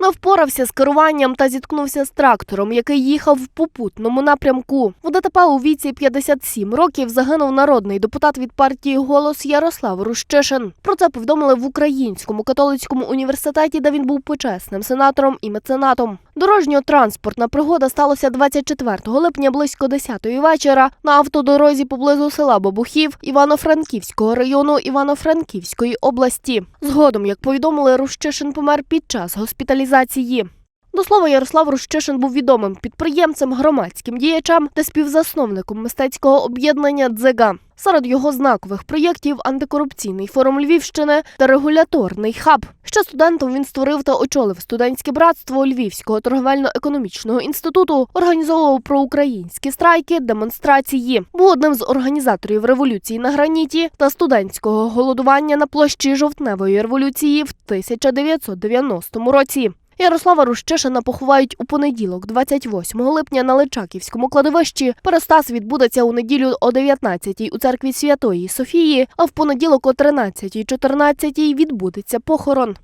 Не впорався з керуванням та зіткнувся з трактором, який їхав в попутному напрямку. В ДТП у віці 57 років загинув народний депутат від партії Голос Ярослав Рущишин. Про це повідомили в Українському католицькому університеті, де він був почесним сенатором і меценатом. Дорожньо-транспортна пригода сталася 24 липня близько 10-ї вечора на автодорозі поблизу села Бабухів Івано-Франківського району Івано-Франківської області. Згодом, як повідомили, Рущишин помер під час госпіталізації. До слова, Ярослав Рущишин був відомим підприємцем, громадським діячем та співзасновником мистецького об'єднання «Дзига». Серед його знакових проєктів антикорупційний форум Львівщини та регуляторний хаб. Ще студентом він створив та очолив студентське братство Львівського торговельно-економічного інституту, організовував проукраїнські страйки, демонстрації. Був одним з організаторів революції на граніті та студентського голодування на площі жовтневої революції в 1990 році. Ярослава Рущишина поховають у понеділок, 28 липня на Личаківському кладовищі. Перестас відбудеться у неділю о 19-й у церкві Святої Софії, а в понеділок о 13-й 14-й відбудеться похорон.